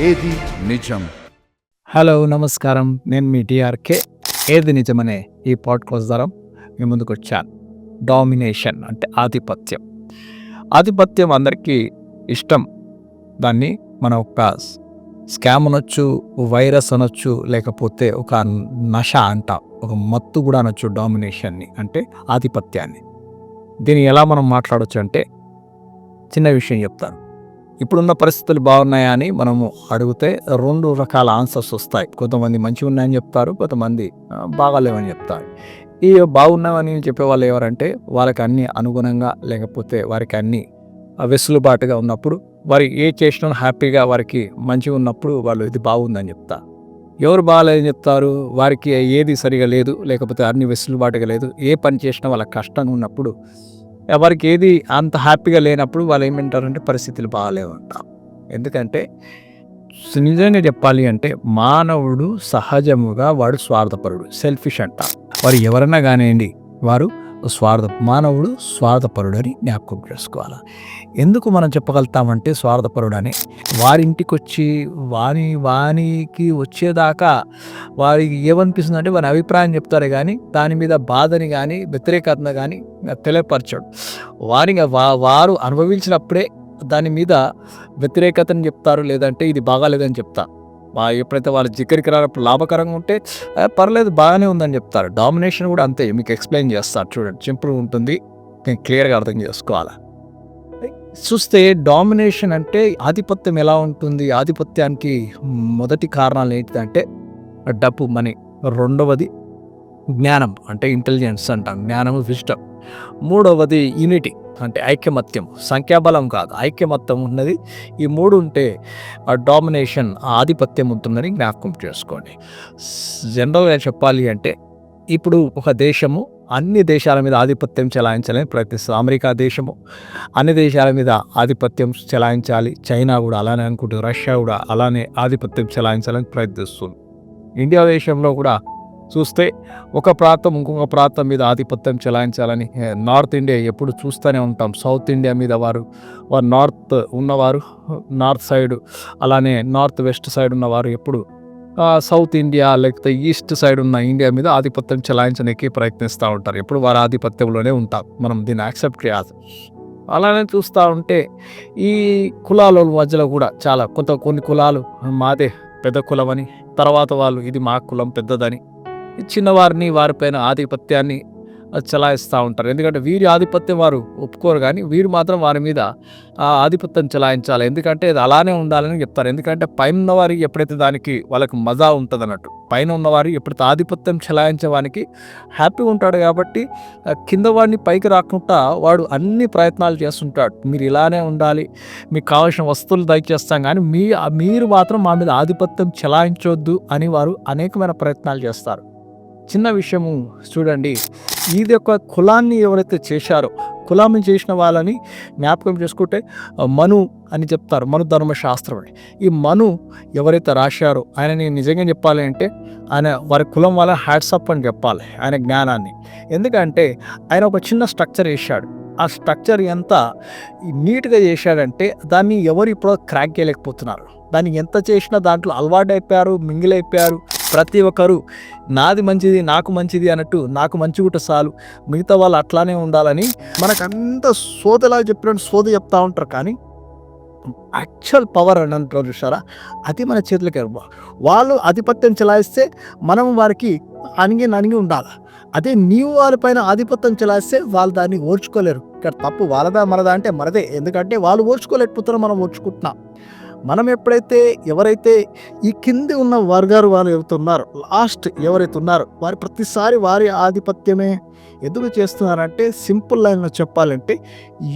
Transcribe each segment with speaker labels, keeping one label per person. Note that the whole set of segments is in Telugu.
Speaker 1: ఏది నిజం?
Speaker 2: హలో నమస్కారం. నేను మీ టీఆర్కే ఏది నిజమనే ఈ పాడ్కాస్ట్ ద్వారా మీ ముందుకు వచ్చాను. డామినేషన్ అంటే ఆధిపత్యం. ఆధిపత్యం అందరికీ ఇష్టం. దాన్ని మనం ఒక స్కామ్ అనొచ్చు వైరస్ అనొచ్చు లేకపోతే ఒక నష అంట. ఒక మత్తు కూడా అనొచ్చు డామినేషన్ని అంటే ఆధిపత్యాన్ని. దీన్ని ఎలా మనం మాట్లాడొచ్చు అంటే చిన్న విషయం చెప్తాను. ఇప్పుడున్న పరిస్థితులు బాగున్నాయా అని మనము అడిగితే రెండు రకాల ఆన్సర్స్ వస్తాయి. కొంతమంది మంచిగా ఉన్నాయని చెప్తారు కొంతమంది బాగాలేవని చెప్తారు. ఈ బాగున్నామని చెప్పే వాళ్ళు ఎవరంటే వాళ్ళకి అన్ని అనుగుణంగా లేకపోతే వారికి అన్ని వెసులుబాటుగా ఉన్నప్పుడు వారి ఏ చేసినా హ్యాపీగా వారికి మంచిగా ఉన్నప్పుడు వాళ్ళు ఇది బాగుందని చెప్తారు ఎవరు బాగాలేదని చెప్తారు? వారికి ఏది సరిగా లేదు లేకపోతే అన్ని వెసులుబాటుగా లేదు. ఏ పని చేసినా వాళ్ళకి కష్టంగా ఉన్నప్పుడు వారికి ఏది అంత హ్యాపీగా లేనప్పుడు వాళ్ళు ఏమంటారంటే పరిస్థితులు బాగాలేవు అంటారు ఎందుకంటే నిజంగా చెప్పాలి అంటే మానవుడు సహజముగా వాడు స్వార్థపరుడు సెల్ఫిష్ అంట. వారు ఎవరైనా కానివ్వండి వారు స్వార్థ మానవుడు స్వార్థపరుడని జ్ఞాపకం చేసుకోవాలి? ఎందుకు మనం చెప్పగలుగుతామంటే స్వార్థపరుడని. వారింటికి వచ్చి వాని వానికి వచ్చేదాకా వారికి ఏమనిపిస్తుంది అంటే వారి అభిప్రాయం చెప్తారు కానీ దాని మీద బాధని కానీ వ్యతిరేకతను కానీ తెలియపరచడు. వారిని వా వారు అనుభవించినప్పుడే దాని మీద వ్యతిరేకతను చెప్తారు లేదంటే ఇది బాగాలేదని చెప్తారు మా ఎప్పుడైతే వాళ్ళ దగ్గరికి రానప్పుడు లాభకరంగా ఉంటే పర్లేదు బాగానే ఉందని చెప్తారు. డామినేషన్ కూడా అంతే మీకు ఎక్స్ప్లెయిన్ చేస్తారు. చూడండి సింపుల్ ఉంటుంది. నేను క్లియర్గా అర్థం చేసుకోవాలా? చూస్తే డామినేషన్ అంటే ఆధిపత్యం ఎలా ఉంటుంది? ఆధిపత్యానికి మొదటి కారణాలు ఏంటిదంటే డబ్బు మనీ. రెండవది జ్ఞానం అంటే ఇంటెలిజెన్స్ అంటాం. జ్ఞానము విష్టం మూడవది యూనిటీ. అంటే ఐక్యమత్యం సంఖ్యాబలం కాదు. ఐక్యమత్యం ఉన్నది. ఈ మూడు ఉంటే ఆ డామినేషన్ ఆధిపత్యం ఉంటుందని జ్ఞాపకం చేసుకోండి. జనరల్గా చెప్పాలి అంటే ఇప్పుడు ఒక దేశము అన్ని దేశాల మీద ఆధిపత్యం చెలాయించాలని ప్రయత్నిస్తుంది. అమెరికా దేశము అన్ని దేశాల మీద ఆధిపత్యం చెలాయించాలి. చైనా కూడా అలానే అనుకుంటుంది. రష్యా కూడా అలానే ఆధిపత్యం చెలాయించాలని ప్రయత్నిస్తుంది. ఇండియా దేశంలో కూడా చూస్తే ఒక ప్రాంతం ఇంకొక ప్రాంతం మీద ఆధిపత్యం చెలాయించాలని నార్త్ ఇండియా ఎప్పుడు చూస్తూనే ఉంటాం. సౌత్ ఇండియా మీద వారు వారు నార్త్ ఉన్నవారు నార్త్ సైడ్ అలానే నార్త్ వెస్ట్ సైడ్ ఉన్నవారు ఎప్పుడు సౌత్ ఇండియా లేకపోతే ఈస్ట్ సైడ్ ఉన్న ఇండియా మీద ఆధిపత్యం చెలాయించడానికి ప్రయత్నిస్తూ ఉంటారు. ఎప్పుడు వారి ఆధిపత్యంలోనే ఉంటాం. మనం దీన్ని యాక్సెప్ట్ చేయాలి. అలానే చూస్తూ ఉంటే ఈ కులాల మధ్యలో కూడా చాలా కొంత కొన్ని కులాలు మాదే పెద్ద కులం అని తర్వాత వాళ్ళు ఇది మా కులం పెద్దదని చిన్నవారిని వారిపైన ఆధిపత్యాన్ని చలాయిస్తూ ఉంటారు. ఎందుకంటే వీరి ఆధిపత్యం వారు ఒప్పుకోరు కానీ వీరు మాత్రం వారి మీద ఆ ఆధిపత్యం చలాయించాలి. ఎందుకంటే అది అలానే ఉండాలని చెప్తారు. ఎందుకంటే పైన ఉన్నవారి ఎప్పుడైతే దానికి వాళ్ళకి మజా ఉంటుంది అన్నట్టు పైన ఉన్నవారు ఎప్పుడైతే ఆధిపత్యం చలాయించడానికి హ్యాపీగా ఉంటాడు కాబట్టి కింద వాడిని పైకి రాకుండా వాడు అన్ని ప్రయత్నాలు చేస్తుంటాడు. మీరు ఇలానే ఉండాలి మీకు కావాల్సిన వస్తువులు దయచేస్తాం కానీ మీ మీరు మాత్రం మా మీద ఆధిపత్యం చలాయించొద్దు అని వారు అనేకమైన ప్రయత్నాలు చేస్తారు. చిన్న విషయము చూడండి. ఇది యొక్క కులాన్ని ఎవరైతే చేశారో కులాన్ని చేసిన వాళ్ళని జ్ఞాపకం చేసుకుంటే మను అని చెప్తారు. మను ధర్మశాస్త్రం అని. ఈ మను ఎవరైతే రాశారో ఆయనని నిజంగా చెప్పాలి అంటే ఆయన వారి కులం వల్ల హ్యాట్సప్ అని చెప్పాలి ఆయన జ్ఞానాన్ని. ఎందుకంటే ఆయన ఒక చిన్న స్ట్రక్చర్ వేశాడు ఆ స్ట్రక్చర్ ఎంత నీట్గా చేశాడంటే దాన్ని ఎవరు ఇప్పుడు క్రాక్ చేయలేకపోతున్నారు. దాన్ని ఎంత చేసినా దాంట్లో అలవాటు అయిపోయారు మింగిలైపోయారు ప్రతి ఒక్కరు నాది మంచిది నాకు మంచిది అన్నట్టు నాకు మంచి గుట్ట చాలు. మిగతా వాళ్ళు అట్లానే ఉండాలని మనకంత సోదలా చెప్పినట్టు సోద చెప్తా ఉంటారు కానీ యాక్చువల్ పవర్ అని అంటారు చూసారా అది మన చేతులకి వాళ్ళు ఆధిపత్యం చెలాయిస్తే మనం వారికి అణిగి నణిగి ఉండాలి? అదే నీవు వారిపైన ఆధిపత్యం చెలాయిస్తే వాళ్ళు దాన్ని ఓర్చుకోలేరు. ఇక్కడ తప్పు వాళ్ళదా మనదా అంటే మనదే. ఎందుకంటే వాళ్ళు ఓర్చుకోలేకపోతున్నారు మనం ఓర్చుకుంటున్నాం. మనం ఎప్పుడైతే ఎవరైతే ఈ కింది ఉన్న వర్గాలు వాళ్ళు ఎవరైతే లాస్ట్ ఎవరైతే ఉన్నారో వారి ప్రతిసారి వారి ఆధిపత్యమే ఎందుకు చేస్తున్నారంటే సింపుల్ లైన్లో చెప్పాలంటే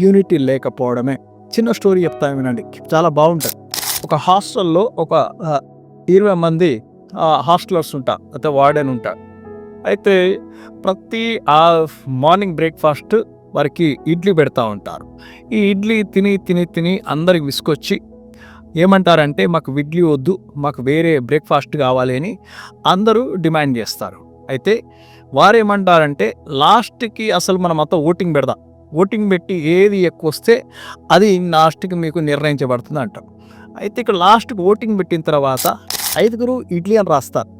Speaker 2: యూనిటీ లేకపోవడమే. చిన్న స్టోరీ చెప్తాను వినండి. చాలా బాగుంటుంది. ఒక హాస్టల్లో ఒక ఇరవై మంది హాస్టలర్స్ ఉంటారు అయితే వార్డెన్ ఉంటారు అయితే ప్రతి ఆ మార్నింగ్ బ్రేక్ఫాస్ట్ వారికి ఇడ్లీ పెడతా ఉంటారు. ఈ ఇడ్లీ తిని తిని తిని అందరికి విసుకొచ్చి ఏమంటారంటే మాకు ఇడ్లీ వద్దు మాకు వేరే బ్రేక్ఫాస్ట్ కావాలి అని అందరూ డిమాండ్ చేస్తారు. అయితే వారేమంటారంటే లాస్ట్కి అసలు మనం అంతా ఓటింగ్ పెడదాం. ఓటింగ్ పెట్టి ఏది ఎక్కువ వస్తే అది లాస్ట్కి మీకు నిర్ణయించబడుతుంది అంటాం. అయితే ఇక్కడ లాస్ట్కి ఓటింగ్ పెట్టిన తర్వాత ఐదుగురు ఇడ్లీ అని రాస్తారు.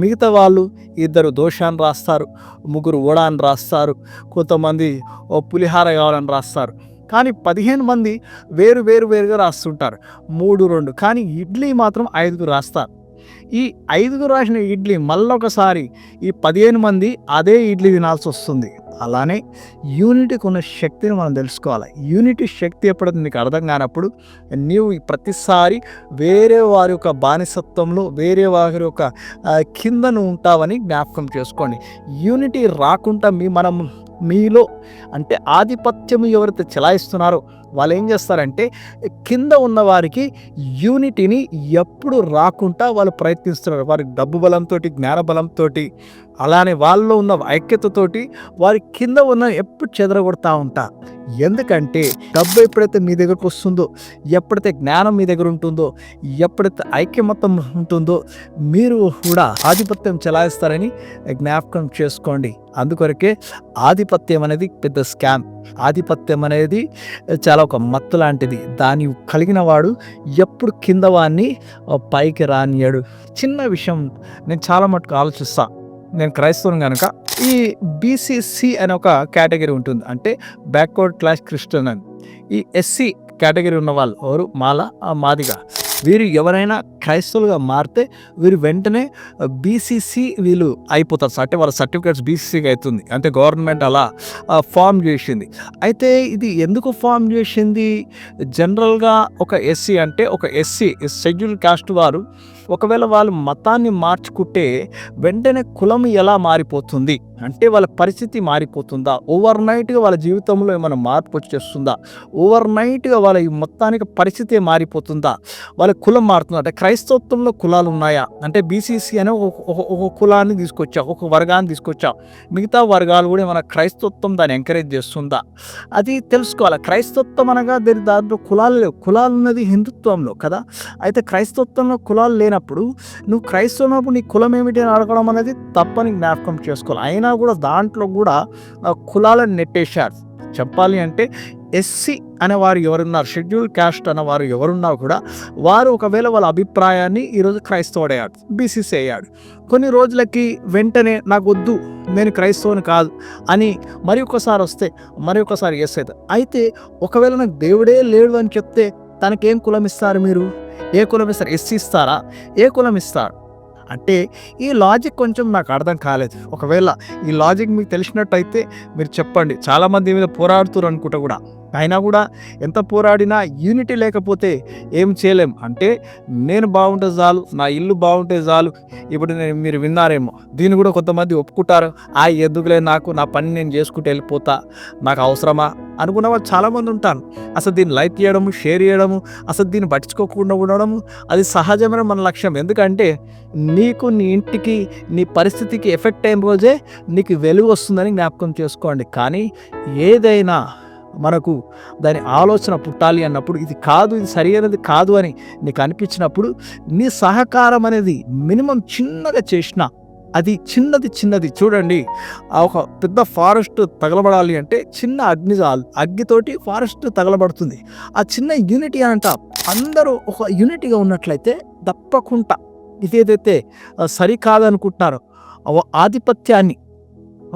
Speaker 2: మిగతా వాళ్ళు ఇద్దరు దోశ అని రాస్తారు ముగ్గురు వడ అని రాస్తారు కొంతమంది ఓ పులిహార కావాలని రాస్తారు. కానీ పదిహేను మంది వేరు వేరు వేరుగా రాస్తుంటారు. మూడు రెండు. కానీ ఇడ్లీ మాత్రం ఐదుగురు రాస్తారు. ఈ ఐదుగురు రాసిన ఇడ్లీ మళ్ళొకసారి ఈ పదిహేను మంది అదే ఇడ్లీ తినాల్సి వస్తుంది. అలానే యూనిటీకి ఉన్న శక్తిని మనం తెలుసుకోవాలి. యూనిటీ శక్తి ఎప్పుడైతే నీకు అర్థం కానప్పుడు నీవు ప్రతిసారి వేరే వారి యొక్క బానిసత్వంలో వేరే వారి యొక్క కిందను ఉంటావని జ్ఞాపకం చేసుకోండి. యూనిటీ రాకుండా మీ మనం మీలో అంటే ఆధిపత్యం ఎవరైతే చెలాయిస్తున్నారో వాళ్ళు ఏం చేస్తారంటే కింద ఉన్న వారికి యూనిటీని ఎప్పుడు రాకుండా వాళ్ళు ప్రయత్నిస్తున్నారు. వారి డబ్బు బలంతో జ్ఞాన బలంతో అలానే వాళ్ళలో ఉన్న ఐక్యతతోటి వారి కింద ఉన్న ఎప్పుడు చెదరగొడతా ఉంటా. ఎందుకంటే డబ్బు ఎప్పుడైతే మీ దగ్గరకు వస్తుందో ఎప్పుడైతే జ్ఞానం మీ దగ్గర ఉంటుందో ఎప్పుడైతే ఐక్యమతం ఉంటుందో మీరు కూడా ఆధిపత్యం చెలాయిస్తారని జ్ఞాపకం చేసుకోండి. అందుకొరకే ఆధిపత్యం అనేది పెద్ద స్కామ్. ఆధిపత్యం అనేది చాలా ఒక మత్తు లాంటిది. దాని కలిగిన వాడు ఎప్పుడు కింద వాడిని పైకి రానియాడు చిన్న విషయం నేను చాలా మటుకు ఆలోచిస్తాను నేను క్రైస్తవుని కనుక ఈ బీసీసీ అనే ఒక కేటగిరీ ఉంటుంది. అంటే బ్యాక్వర్డ్ క్లాస్ క్రిస్టియన్ అని. ఈ ఎస్సీ కేటగిరీ ఉన్న వాళ్ళు ఎవరు? మాల మాదిగా. వీరు ఎవరైనా క్రైస్తవులుగా మారితే వీరు వెంటనే బీసీసీ వీళ్ళు అయిపోతారు. అంటే వాళ్ళ సర్టిఫికేట్స్ బీసీసీకి అవుతుంది. అంటే గవర్నమెంట్ అలా ఫామ్ చేసింది. అయితే ఇది ఎందుకు ఫామ్ చేసింది? జనరల్గా ఒక ఎస్సీ అంటే ఒక ఎస్సీ షెడ్యూల్ కాస్ట్ వారు ఒకవేళ వాళ్ళు మతాన్ని మార్చుకుంటే వెంటనే కులం ఎలా మారిపోతుంది? అంటే వాళ్ళ పరిస్థితి మారిపోతుందా? ఓవర్ నైట్గా వాళ్ళ జీవితంలో ఏమైనా మార్పు వచ్చేస్తుందా ఓవర్ నైట్గా వాళ్ళ ఈ మొత్తానికి పరిస్థితి మారిపోతుందా? వాళ్ళ కులం మారుతుందా? అంటే క్రైస్తవత్వంలో కులాలు ఉన్నాయా? అంటే బీసీసీ అనే ఒక ఒక- కులాన్ని తీసుకొచ్చా? ఒక వర్గాన్ని తీసుకొచ్చా? మిగతా వర్గాలు కూడా మన క్రైస్తవత్వం దాన్ని ఎంకరేజ్ చేస్తుందా? అది తెలుసుకోవాలి? క్రైస్తవత్వం అనగా దాని? దాంట్లో కులాలు లేవు. కులాలు ఉన్నది హిందుత్వంలో కదా. అయితే క్రైస్తవత్వంలో కులాలు అయినప్పుడు నువ్వు క్రైస్తవునప్పుడు నీ కులం ఏమిటి అని అడగడం అనేది తప్పని జ్ఞాపకం చేసుకోవాలి. అయినా కూడా దాంట్లో కూడా కులాలను నెట్టేశారు. చెప్పాలి అంటే ఎస్సీ అనేవారు ఎవరున్నారు షెడ్యూల్ క్యాస్ట్ అనేవారు ఎవరున్నా కూడా వారు ఒకవేళ వాళ్ళ అభిప్రాయాన్ని ఈరోజు క్రైస్తవుడయ్యాడు బీసీసీ అయ్యాడు. కొన్ని రోజులకి వెంటనే నాకు వద్దు నేను క్రైస్తవుని కాదు అని మరి ఒకసారి వస్తే మరి ఒకసారి ఎస్ అవుతుంది అయితే ఒకవేళ నాకు దేవుడే లేడు అని చెప్తే తనకేం కులం ఇస్తారు మీరు? ఏ కులం ఇస్తారు? ఎస్సీ ఇస్తారా? ఏ కులం ఇస్తారు? అంటే ఈ లాజిక్ కొంచెం నాకు అర్థం కాలేదు. ఒకవేళ ఈ లాజిక్ మీకు తెలిసినట్టయితే మీరు చెప్పండి. చాలామంది మీద పోరాడుతున్నారు అనుకుంటా కూడా. అయినా కూడా ఎంత పోరాడినా యూనిటీ లేకపోతే ఏం చేయలేం. అంటే నేను బాగుంటే చాలు నా ఇల్లు బాగుంటే చాలు. ఇప్పుడు నేను మీరు విన్నారేమో దీన్ని కూడా కొంతమంది ఒప్పుకుంటారు. ఆ ఎందుకులే నాకు నా పని నేను చేసుకుంటూ వెళ్ళిపోతా నాకు అవసరమా? అనుకున్న వాళ్ళు చాలామంది ఉంటారు. అసలు దీన్ని లైక్ చేయడము షేర్ చేయడము అసలు దీన్ని పట్టించుకోకుండా ఉండడము అది సహజమైన మన లక్ష్యం. ఎందుకంటే నీకు నీ ఇంటికి నీ పరిస్థితికి ఎఫెక్ట్ అయిన రోజే నీకు వెలుగు వస్తుందని జ్ఞాపకం చేసుకోండి. కానీ ఏదైనా మనకు దాని ఆలోచన పుట్టాలి అన్నప్పుడు ఇది కాదు ఇది సరి అయినది కాదు అని నీకు అనిపించినప్పుడు నీ సహకారం అనేది మినిమం చిన్నగా చేసిన అది చిన్నది చిన్నది చూడండి. ఒక పెద్ద ఫారెస్ట్ తగలబడాలి అంటే చిన్న అగ్ని అగ్గితోటి ఫారెస్ట్ తగలబడుతుంది. ఆ చిన్న యూనిటీ అంట అందరూ ఒక యూనిటీగా ఉన్నట్లయితే తప్పకుండా ఇదేదైతే సరికాదనుకుంటున్నారో ఆధిపత్యాన్ని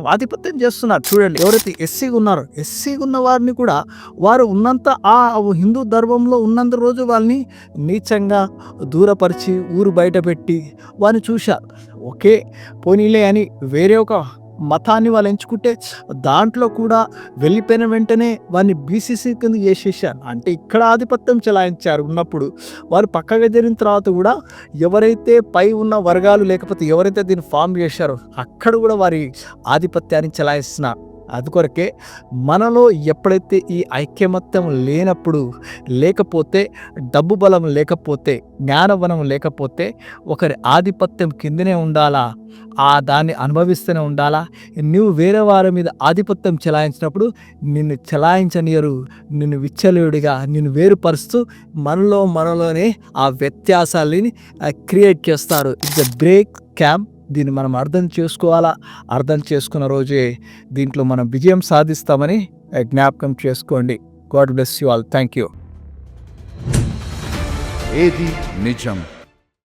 Speaker 2: ఆధిపత్యం చేస్తున్నారు. చూడండి ఎవరైతే ఎస్సీగా ఉన్నారో ఎస్సీగా ఉన్న వారిని కూడా వారు ఉన్నంత ఆ హిందూ ధర్మంలో ఉన్నంత రోజు వాళ్ళని నీచంగా దూరపరిచి ఊరు బయట పెట్టి వారిని చూశారు. ఓకే పోనీలే అని వేరే ఒక మతాన్ని వాళ్ళు ఎంచుకుంటే దాంట్లో కూడా వెళ్ళిపోయిన వెంటనే వారిని బీసీసీ కింద చేసేసారు అంటే ఇక్కడ ఆధిపత్యం చెలాయించారు ఉన్నప్పుడు. వారు పక్కగా జరిగిన తర్వాత కూడా ఎవరైతే పై ఉన్న వర్గాలు లేకపోతే ఎవరైతే దీన్ని ఫామ్ చేశారో అక్కడ కూడా వారి ఆధిపత్యాన్ని చెలాయిస్తున్నారు. అందుకొరకే మనలో ఎప్పుడైతే ఈ ఐక్యమత్యం లేనప్పుడు లేకపోతే డబ్బు బలం లేకపోతే జ్ఞానబలం లేకపోతే ఒకరి ఆధిపత్యం కిందనే ఉండాలా? ఆ దాన్ని అనుభవిస్తూనే ఉండాలా? నువ్వు వేరే వారి మీద ఆధిపత్యం చెలాయించినప్పుడు నిన్ను చెలాయించనియరు నిన్ను విచ్చలుడిగా నిన్ను వేరుపరుస్తూ మనలో మనలోనే ఆ వ్యత్యాసాలని క్రియేట్ చేస్తారు. ఇట్స్ అ బ్రేక్ క్యాంప్ దీన్ని మనం అర్థం చేసుకోవాలా? అర్థం చేసుకున్న రోజే దీంట్లో మనం విజయం సాధిస్తామని జ్ఞాపకం చేసుకోండి. God bless you all. Thank you
Speaker 1: ఏది నిజం?